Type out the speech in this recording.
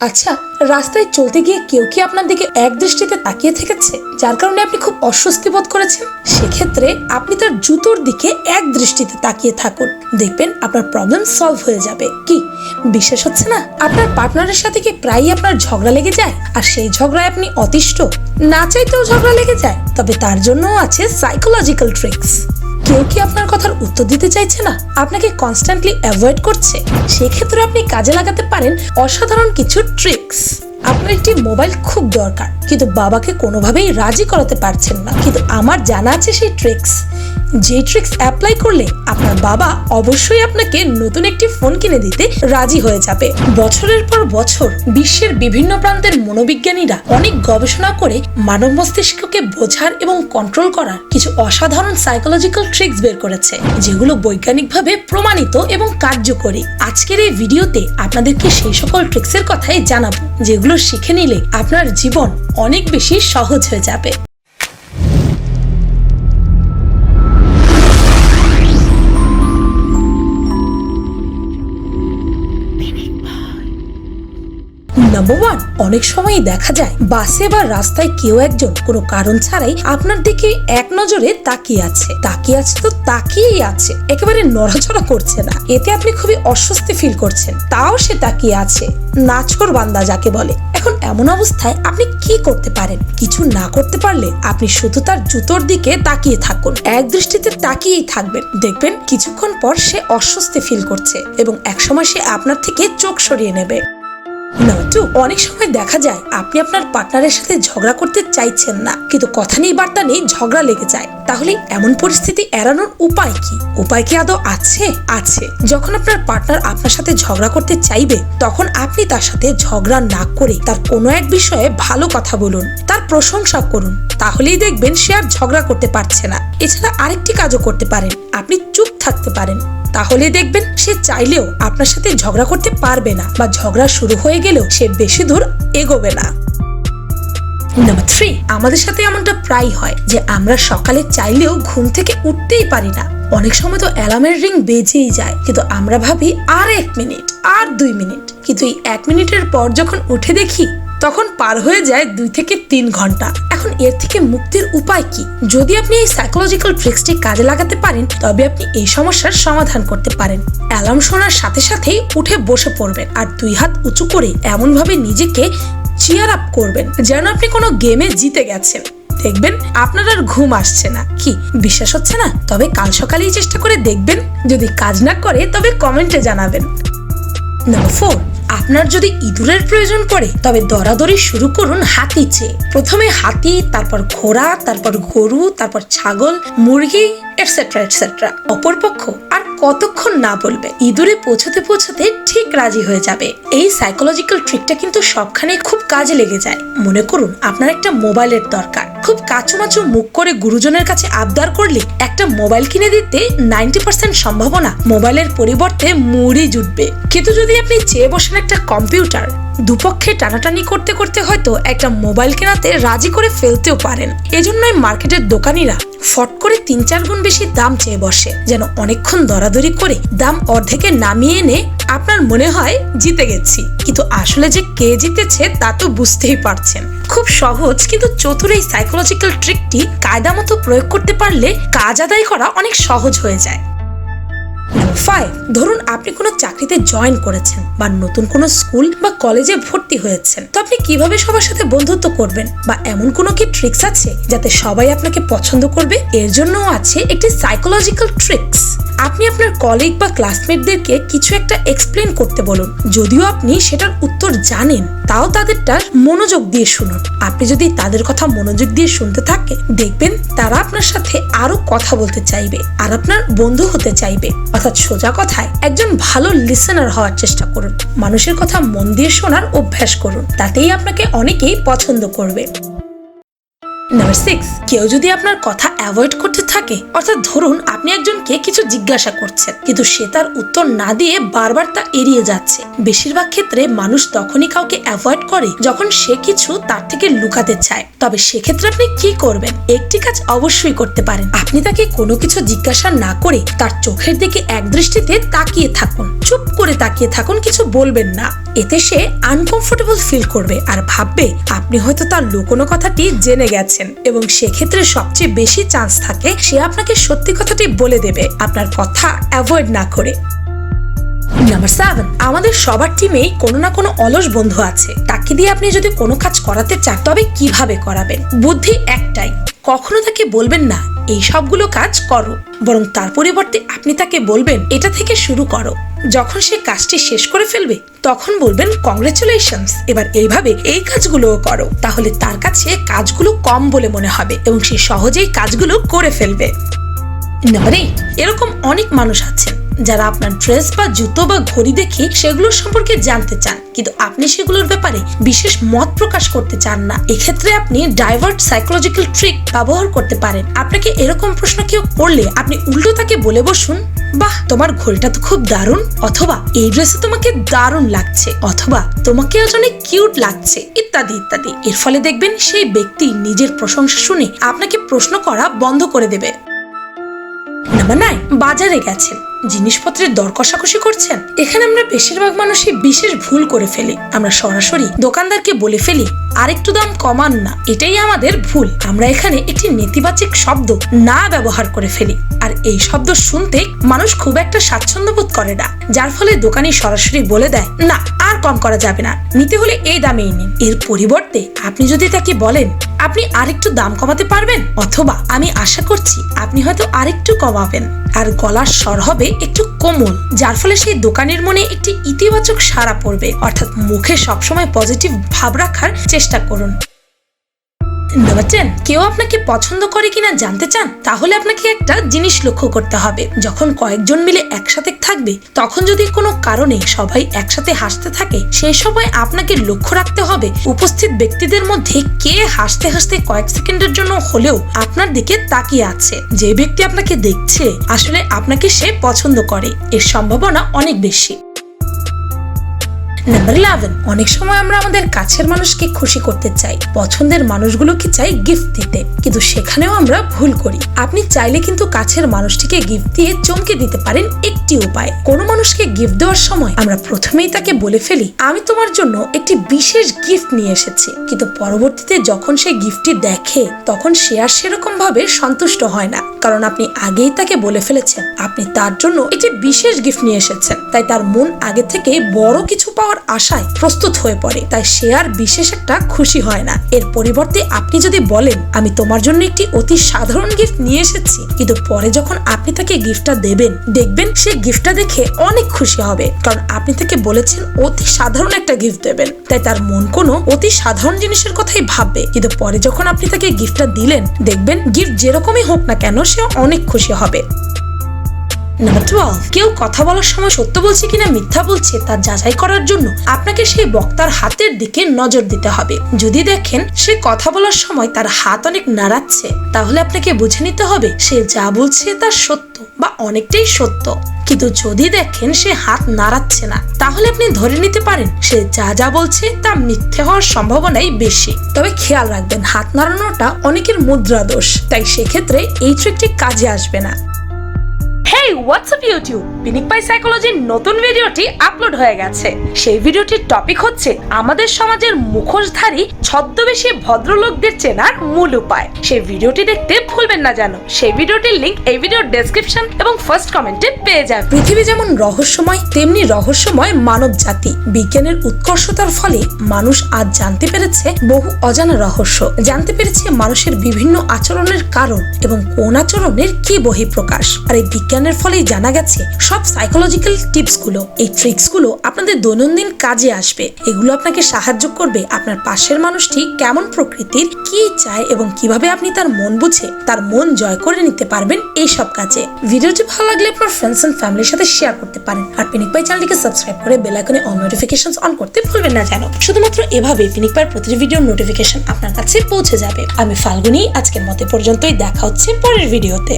আচ্ছা রাস্তায় চলতে গিয়ে কেউ কি আপনার দিকে এক দৃষ্টিতে তাকিয়ে থেকেছে? যার কারণে আপনি খুব অস্বস্তি বোধ করেছেন? সেক্ষেত্রে আপনি তার জুতোর দিকে এক দৃষ্টিতে তাকিয়ে থাকুন। দেখবেন আপনার প্রবলেম সলভ হয়ে যাবে। কি? বিশ্বাস হচ্ছে না? আপনার পার্টনারের সাথে কি প্রায়ই আপনার ঝগড়া লেগে যায়? আর সেই ঝগড়ায় আপনি অতিষ্ঠ? না চাইতেও ঝগড়া লেগে যায়, তবে তার জন্যও আছে সাইকোলজিক্যাল ট্রিক্স কেউ কি আপনার কথার উত্তর দিতে চাইছে না? আপনাকে কনস্ট্যান্টলি অ্যাভয়েড করছে। সেক্ষেত্রে আপনি কাজে লাগাতে পারেন অসাধারণ কিছু ট্রিক্স আপনার একটি মোবাইল খুব দরকার, কিন্তু বাবাকে কোনোভাবেই রাজি করাতে পারছেন না। কিন্তু আমার জানা আছে সেই ট্রিক্স যে ট্রিক্স অ্যাপ্লাই করলে আপনার বাবা অবশ্যই আপনাকে নতুন একটি ফোন কিনে দিতে রাজি হয়ে যাবে। বছরের পর বছর বিশ্বের বিভিন্ন প্রান্তের মনোবিজ্ঞানীরা অনেক গবেষণা করে মানব মস্তিষ্ককে বোঝার এবং কন্ট্রোল করার কিছু অসাধারণ সাইকোলজিক্যাল ট্রিক্স বের করেছে, যেগুলো বৈজ্ঞানিকভাবে প্রমাণিত এবং কার্যকরী। আজকের এই ভিডিওতে আপনাদেরকে সেই সকল ট্রিক্সের কথাই জানাব, যেগুলো শিখে নিলে আপনার জীবন অনেক বেশি সহজ হয়ে যাবে। নাম্বার ওয়ান অনেক সময়ই দেখা যায় বাসে বা রাস্তায় কেউ একজন, কোনো কারণ ছাড়াই আপনার দিকে এক নজরে তাকিয়ে আছে। তাকিয়ে আছে তো তাকিয়েই আছে, একেবারে নড়াচড়া করছে না। এতে আপনি খুবই অস্বস্তি ফিল করছেন, তাও সে তাকিয়ে আছে। নাচর বান্দা যাকে বলে। এখন এমন অবস্থায় আপনি কি করতে পারেন? কিছু না করতে পারলে আপনি শুধু তার জুতোর দিকে তাকিয়ে থাকুন। এক দৃষ্টিতে তাকিয়েই থাকবেন। দেখবেন কিছুক্ষণ পর সে অস্বস্তি ফিল করছে এবং একসময় সে আপনার থেকে চোখ সরিয়ে নেবে। টু অনেক সময় দেখা যায় আপনি আপনার পার্টনারের সাথে ঝগড়া করতে চাইছেন না, কিন্তু কথা নেই, বার্তা নেই, ঝগড়া লেগে যায়। তাহলে এমন পরিস্থিতি এড়ানোর উপায় কি? উপায় কি আদৌ আছে? আছে। যখন আপনার পার্টনার আপনার সাথে ঝগড়া করতে চাইবে, তখন আপনি তার সাথে ঝগড়া না করে তার কোনো এক বিষয়ে ভালো কথা বলুন, তার প্রশংসা করুন। তাহলেই দেখবেন সে আর ঝগড়া করতে পারছে না। এছাড়া আরেকটি কাজও করতে পারেন। আপনি চুপ থাকতে পারেন। তাহলে দেখবেন সে চাইলেও আপনার সাথে ঝগড়া করতে পারবে না বা ঝগড়া শুরু হয়ে গেলেও সে বেশি দূর এগোবে না। নাম্বার থ্রি আমাদের সাথে এমনটা প্রায় হয় যে আমরা সকালে চাইলেও ঘুম থেকে উঠতেই পারি না। অনেক সময় তো অ্যালার্মের রিং বেজেই যায়, কিন্তু আমরা ভাবি আর এক মিনিট, আর দুই মিনিট। কিন্তু এই এক মিনিটের পর যখন উঠে দেখি তখন পার হয়ে যায় দুই থেকে তিন ঘণ্টা। এখন এর থেকে মুক্তির উপায় কি? যদি আপনি এই সাইকোলজিক্যাল ট্রিক্সটি কাজে লাগাতে পারেন, তবে আপনি এই সমস্যার সমাধান করতে পারেন। অ্যালার্ম শোনার সাথে সাথেই উঠে বসে পড়বেন আর দুই হাত উঁচু করে এমনভাবে নিজেকে চিয়ার আপ করবেন, যেন আপনি কোনো গেমে জিতে গেছেন। দেখবেন আপনার আর ঘুম আসছে না। কি, বিশ্বাস হচ্ছে না? তবে কাল সকালেই চেষ্টা করে দেখবেন। যদি কাজ না করে, তবে কমেন্টে জানাবেন। নাম্বার ফোর আপনার যদি ইঁদুরের প্রয়োজন পড়ে, তবে দরাদরি শুরু করুন হাতি চেয়ে। প্রথমে হাতি, তারপর ঘোড়া, তারপর গরু, তারপর ছাগল, মুরগি এটসেট্রা এটসেট্রা অপরপক্ষ আর কতক্ষণ না বলবে, ইঁদুরে পৌঁছতে পৌঁছতে ঠিক রাজি হয়ে যাবে। এই সাইকোলজিক্যাল ট্রিকটা কিন্তু সবখানে খুব কাজে লেগে যায়। মনে করুন, আপনার একটা মোবাইলের দরকার। খুব কাচুমাচু মুখ করে গুরুজনের কাছে আবদার করলে একটা মোবাইল কিনে দিতে নাইনটি পার্সেন্ট সম্ভাবনা মোবাইলের পরিবর্তে মুড়ি জুটবে। কিন্তু যদি আপনি চেয়ে বসেন একটা কম্পিউটার দুপক্ষে টানাটানি করতে করতে হয়তো একটা মোবাইল কেনাতে রাজি করে ফেলতেও পারেন। এজন্যই মার্কেটের দোকানিরা ফট করে তিন চার গুণ বেশি দাম চেয়ে বসে, যেন অনেকক্ষণ দরাদরি করে দাম অর্ধেকে নামিয়ে এনে আপনার মনে হয় জিতে গেছি। কিন্তু আসলে যে কে জিতেছে তা তো বুঝতেই পারছেন। খুব সহজ, কিন্তু চতুর এই সাইকোলজিক্যাল ট্রিকটি কায়দা মতো প্রয়োগ করতে পারলে কাজ আদায় করা অনেক সহজ হয়ে যায়। ফাইভ ধরুন আপনি কোনো চাকরিতে জয়েন করেছেন বা নতুন কোনো স্কুল বা কলেজে ভর্তি হয়েছেন। তো আপনি কীভাবে সবার সাথে বন্ধুত্ব করবেন? বা এমন কোনো কি ট্রিক্স আছে যাতে সবাই আপনাকে পছন্দ করবে? এর জন্যও আছে একটি সাইকোলজিক্যাল ট্রিক্স আপনি আপনার কলিগ বা ক্লাসমেটদেরকে কিছু একটা এক্সপ্লেন করতে বলুন। যদিও আপনি সেটার উত্তর জানেন, তাও তাদেরটা মনোযোগ দিয়ে শুনুন। আপনি যদি তাদের কথা মনোযোগ দিয়ে শুনতে থাকে, দেখবেন তারা আপনার সাথে আরও কথা বলতে চাইবে, আর আপনার বন্ধু হতে চাইবে। অর্থাৎ সোজা কথায় একজন ভালো লিসেনার হওয়ার চেষ্টা করুন। মানুষের কথা মন দিয়ে শোনার অভ্যাস করুন। তাতেই আপনাকে অনেকেই পছন্দ করবে। নাম্বার সিক্স কেউ যদি আপনার কথা অ্যাভয়েড করতে থাকে, অর্থাৎ ধরুন আপনি একজনকে কিছু জিজ্ঞাসা করছেন, কিন্তু সে তার উত্তর না দিয়ে বারবার তা এড়িয়ে যাচ্ছে। বেশিরভাগ ক্ষেত্রে মানুষ তখনই কাউকে অ্যাভয়েড করে যখন সে কিছু তার থেকে লুকাতে চায়। তবে সেক্ষেত্রে আপনি কি করবেন? একটি কাজ অবশ্যই করতে পারেন। আপনি তাকে কোনো কিছু জিজ্ঞাসা না করে তার চোখের দিকে এক দৃষ্টিতে তাকিয়ে থাকুন। চুপ করে তাকিয়ে থাকুন, কিছু বলবেন না। এতে সে আনকমফোর্টেবল ফিল করবে আর ভাববে আপনি হয়তো তার লুকোনো কথাটি জেনে গেছেন এবং সেক্ষেত্রে সবচেয়ে বেশি চান্স থাকে সে আপনাকে সত্যি কথাটি বলে দেবে। আপনার কথা অ্যাভয়েড না করে। নাম্বার সেভেন আমাদের সবার টিমেই কোনো না কোনো অলস বন্ধু আছে। তাকে দিয়ে আপনি যদি কোনো কাজ করাতে চান, তবে কীভাবে করাবেন? বুদ্ধি একটাই, কখনো তাকে বলবেন না, এই সবগুলো কাজ করো। বরং তার পরিবর্তে আপনি তাকে বলবেন, এটা থেকে শুরু করো। যখন সে কাজটি শেষ করে ফেলবে, তখন বলবেন কংগ্রেচুলেশনস এবার এইভাবে এই কাজগুলোও করো। তাহলে তার কাছে কাজগুলো কম বলে মনে হবে এবং সে সহজেই কাজগুলো করে ফেলবে। নাম্বার এইট এরকম অনেক মানুষ আছেন যারা আপনার ড্রেস বা জুতো বা ঘড়ি দেখে সেগুলোর সম্পর্কে জানতে চান, কিন্তু আপনি সেগুলোর ব্যাপারে বিশেষ মত প্রকাশ করতে চান না, এক্ষেত্রে আপনি ডাইভার্ট সাইকোলজিক্যাল ট্রিক ব্যবহার করতে পারেন। আপনাকে এরকম প্রশ্ন কেউ করলে আপনি উল্টো তাকে বলে বসুন, বাহ, তোমার ঘড়িটা তো খুব দারুণ, অথবা এই ড্রেসে তোমাকে দারুণ লাগছে, অথবা তোমাকে আজ অনেক কিউট লাগছে, ইত্যাদি ইত্যাদি। এর ফলে দেখবেন সেই ব্যক্তি নিজের প্রশংসা শুনে আপনাকে প্রশ্ন করা বন্ধ করে দেবে। নাম্বার নাইন, বাজারে গেছেন। জিনিসপত্রের দর কষাকষি করছেন? এখানে আমরা বেশিরভাগ মানুষই বিশেষ ভুল করে ফেলি। আমরা সরাসরি দোকানদারকে বলে ফেলি, আরেকটু দাম কমান না। এটাই আমাদের ভুল। আমরা এখানে একটি নেতিবাচক শব্দ না ব্যবহার করে ফেলি। আর এই শব্দ শুনতে মানুষ খুব একটা স্বাচ্ছন্দ্য বোধ করে না। যার ফলে দোকানি সরাসরি বলে দেয়, না, আর কম করা যাবে না। নিতে হলে এই দামেই নিন। এর পরিবর্তে আপনি যদি তাকে বলেন, আপনি আরেকটু দাম কমাতে পারবেন? অথবা, আমি আশা করছি আপনি হয়তো আরেকটু কমাবেন। আর গলার স্বর হবে একটু কোমল, যার ফলে সেই দোকানের মনে একটি ইতিবাচক সাড়া পড়বে। অর্থাৎ মুখে সবসময় পজিটিভ ভাব রাখার চেষ্টা করুন। নাম্বার টেন কেউ আপনাকে পছন্দ করে কিনা জানতে চান, তাহলে আপনাকে একটা জিনিস লক্ষ্য করতে হবে। যখন কয়েকজন মিলে একসাথে থাকবে, তখন যদি কোনো কারণে সবাই একসাথে হাসতে থাকে, সেই সময় আপনাকে লক্ষ্য রাখতে হবে, উপস্থিত ব্যক্তিদের মধ্যে কে হাসতে হাসতে কয়েক সেকেন্ডের জন্য হলেও আপনার দিকে তাকিয়ে আছে। যে ব্যক্তি আপনাকে দেখছে, আসলে আপনাকে সে পছন্দ করে। এর সম্ভাবনা অনেক বেশি। নাম্বার ইলেভেন অনেক সময় আমরা আমাদের কাছের মানুষকে খুশি করতে চাই, পছন্দের মানুষগুলোকে চাই গিফট দিতে, কিন্তু সেখানেও আমরা ভুল করি। আপনি চাইলে কিন্তু কাছের মানুষটিকে গিফট দিয়ে চমকে দিতে পারেন একটি উপায়। কোনো মানুষকে গিফট দেওয়ার সময় আমরা প্রথমেই তাকে বলে ফেলি, আমি তোমার জন্য একটি বিশেষ গিফট নিয়ে এসেছি। কিন্তু পরবর্তীতে যখন সে গিফটটি দেখে, তখন সে আর সেরকম ভাবে সন্তুষ্ট হয় না। কারণ আপনি আগেই তাকে বলে ফেলেছেন, আপনি তার জন্য একটি বিশেষ গিফট নিয়ে এসেছেন। তাই তার মন আগে থেকে বড় কিছু পাওয়ার আশায় প্রস্তুত হয়ে পড়ে। তাই সে আর বিশেষ একটা খুশি হয় না। এর পরিবর্তে আপনি যদি বলেন, আমি তোমার জন্য একটি অতি সাধারণ গিফট নিয়ে এসেছি। কিন্তু পরে যখন আপনি তাকে গিফটটা দেবেন, দেখবেন সে গিফটটা দেখে অনেক খুশি হবে। কারণ আপনি তাকে বলেছেন, অতি সাধারণ একটা গিফট দেবেন। তাই তার মন কোনো অতি সাধারণ জিনিসের কথাই ভাববে। কিন্তু পরে যখন আপনি তাকে গিফটটা দিলেন, দেখবেন গিফট যেরকমই হোক না কেন, সে অনেক খুশি হবে। নাম্বার টুয়েলভ কেউ কথা বলার সময় সত্য বলছে কিনা, মিথ্যা বলছে তা যাচাই করার জন্য আপনাকে সেই বক্তার হাতের দিকে নজর দিতে হবে। যদি দেখেন সে কথা বলার সময় তার হাত অনেক নাড়াচ্ছে, তাহলে আপনাকে বুঝে নিতে হবে সে যা বলছে তা সত্য বা অনেকটাই সত্য। কিন্তু যদি দেখেন সে হাত নাড়াচ্ছে না, তাহলে আপনি ধরে নিতে পারেন সে যা যা বলছে তা মিথ্যে হওয়ার সম্ভাবনাই বেশি। তবে খেয়াল রাখবেন, হাত নাড়ানোটা অনেকের মুদ্রা দোষ, তাই সেক্ষেত্রে এই ট্রিকটি কাজে আসবে না। হেই হোয়াটসঅ্যাপ ইউটিউব পিনিক পাই সাইকোলজির নতুন ভিডিওটি আপলোড হয়ে গেছে। সেই ভিডিওটির টপিক হচ্ছে আমাদের সমাজের মুখোশধারী ছদ্মবেশী ভদ্রলোকদের চেনার মূল উপায়। সেই ভিডিওটি দেখতে ভুলবেন না জানো। সেই ভিডিওটির লিংক এই ভিডিওর ডেসক্রিপশন এবং ফার্স্ট কমেন্টে পেয়ে যাবে পৃথিবী যেমন রহস্যময়, তেমনি রহস্যময় মানব জাতি বিজ্ঞানের উৎকর্ষতার ফলে মানুষ আজ জানতে পেরেছে বহু অজানা রহস্য। জানতে পেরেছে মানুষের বিভিন্ন আচরণের কারণ এবং কোন আচরণের কি বহিঃপ্রকাশ। আর এই বিজ্ঞান বিজ্ঞানের ফলেই জানা গেছে, সব সাইকোলজিক্যাল টিপসগুলো এই ট্রিক্সগুলো আপনাদের দৈনন্দিন কাজে আসবে। এগুলো আপনাকে সাহায্য করবে আপনার পাশের মানুষটি কেমন প্রকৃতির, কি চায় এবং কীভাবে আপনি তার মন বুঝে, তার মন জয় করে নিতে পারবেন এই সব কাজে। ভিডিওটি ভালো লাগলে আপনার ফ্রেন্ডস এন্ড ফ্যামিলির সাথে শেয়ার করতে পারেন। আর পিনিক পাই চ্যানেলটিকে সাবস্ক্রাইব করে বেল আইকনে অন নোটিফিকেশন অন করতে ভুলবেন না যেন। শুধুমাত্র এভাবে পিনিক পাইয়ের প্রতিটি ভিডিওর নোটিফিকেশন আপনার কাছে পৌঁছে যাবে। আমি ফাল্গুনি, আজকের মতে পর্যন্তই, দেখা হচ্ছে পরের ভিডিওতে